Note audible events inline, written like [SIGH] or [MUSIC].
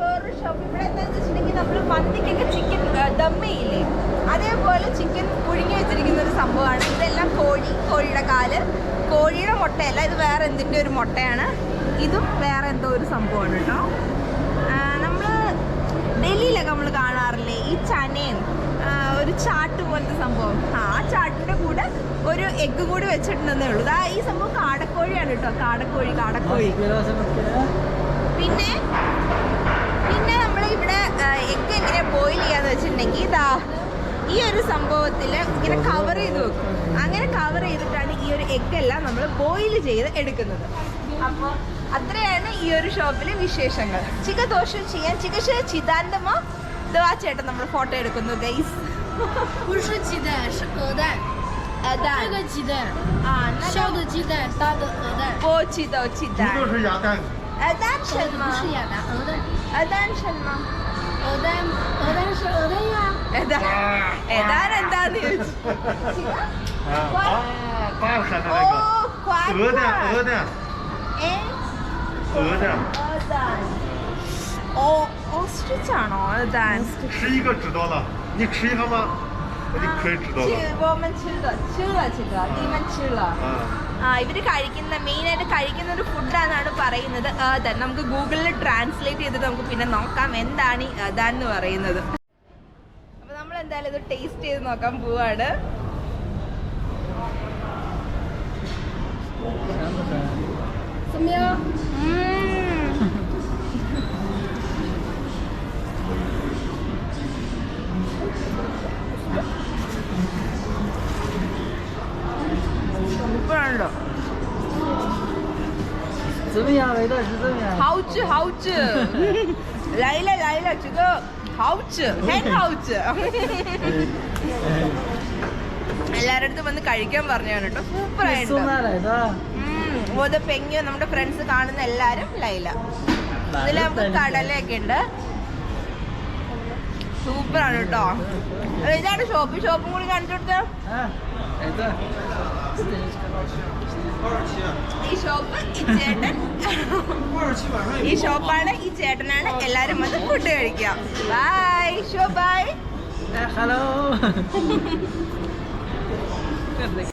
വേറൊരു ഷോപ്പ് ഇവിടെ എന്താണെന്ന് വെച്ചിട്ടുണ്ടെങ്കിൽ നമ്മൾ മന്തിക്കൊക്കെ ചിക്കൻ ദമ്മയില്ലേ? അതേപോലെ ചിക്കൻ പുഴുങ്ങി വെച്ചിരിക്കുന്ന ഒരു സംഭവമാണ്. ഇതെല്ലാം കോഴി കോഴിയുടെ കാൽ. കോഴിയുടെ മുട്ടയല്ല ഇത് വേറെ എന്തിന്റെ ഒരു മുട്ടയാണ്. ഇതും വേറെ എന്തോ ഒരു സംഭവമാണ് കേട്ടോ. നമ്മൾ ഡൽഹിയിലൊക്കെ നമ്മൾ കാണാറില്ലേ? ഈ ചനയും ഒരു ചാട്ട് പോലത്തെ സംഭവം. ആ ചാട്ടിന്റെ കൂടെ ഒരു എഗ്ഗ് കൂടി വെച്ചിട്ടുണ്ടെന്നേ ഉള്ളൂ. ഈ സംഭവം കാടക്കോഴിയാണ് കേട്ടോ. കാടക്കോഴി കാടക്കോഴി. പിന്നെ നമ്മൾ ഇവിടെ എഗ്ഗ് എങ്ങനെ ബോയിൽ ചെയ്യാന്ന് വെച്ചിട്ടുണ്ടെങ്കിൽ ഇതാ ഈ ഒരു സംഭവത്തിൽ ഇങ്ങനെ കവർ ചെയ്ത് വെക്കും അങ്ങനെ കവർ ചെയ്തിട്ടാണ് ഈ ഒരു എഗ്ഗ് എല്ലാം നമ്മൾ ബോയിൽ ചെയ്ത് എടുക്കുന്നത് അപ്പോൾ അത്രയാണ് ഈ ഒരു ഷോപ്പിലെ വിശേഷങ്ങൾ ചിക ദോഷം ചെയ്യാൻ ചികശ ചിദാന്തമോ ഇത് ആ ചേട്ടൻ നമ്മൾ ഫോട്ടോ എടുക്കുന്നു ഗൈസ് 不是鸡蛋，是鹅蛋。这个鸡蛋， ആ 烧的鸡蛋，搭的鹅蛋， ഓ ചിതോ ചിദാൻ 一个是鸭蛋， അതാൻ 不 ഷൽമ 是鸭蛋，鹅蛋。 അതാൻ ഷൽമ 鹅蛋，鹅蛋是鹅蛋呀。 ഏതാ 鹅蛋，鹅蛋是鹅蛋呀。鹅蛋，鹅蛋是打的。啊，哇，哇，看看那个。鹅蛋，鹅蛋。哎。鹅蛋。鹅蛋。哦，哦，是这样的，鹅蛋。吃一个知道了，你吃一下吗？我就可以知道了。去，我们吃了，吃了几个，你们吃了。嗯。ആയിട്ട് കഴിക്കുന്ന ഒരു ഫുഡാണെന്നാണ് പറയുന്നത്. അതെ നമുക്ക് ഗൂഗിളിൽ ട്രാൻസ്ലേറ്റ് ചെയ്തിട്ട് നമുക്ക് പിന്നെ നോക്കാം എന്താണ് ഈ ഏതാൻ എന്ന് പറയുന്നത്. അപ്പൊ നമ്മൾ എന്തായാലും ഇത് ടേസ്റ്റ് ചെയ്ത് നോക്കാൻ പോവാണ്. 怎 സൂപ്പറാണല്ലോ [LAUGHS] [LAUGHS] വന്ന് കഴിക്കാൻ പറഞ്ഞാണ് കേട്ടോ. സൂപ്പർ ആയിട്ട്. പെങ്ങിയ നമ്മുടെ ഫ്രണ്ട്സ് കാണുന്ന എല്ലാരും ലൈല. ഇതിൽ നമുക്ക് കടലൊക്കെ ഉണ്ട്. സൂപ്പറാണ് കേട്ടോ. ഇതാണ് ഷോപ്പ്. ഷോപ്പും കൂടി കാണിച്ചു ഈ ഷോപ്പ് ഈ ചേട്ടൻ ഈ ഷോപ്പാണ് ഈ ചേട്ടനാണ്. എല്ലാരും വന്ന് ഫുഡ് കഴിക്കാം ബൈ ഷോ ബൈ hello. [LAUGHS]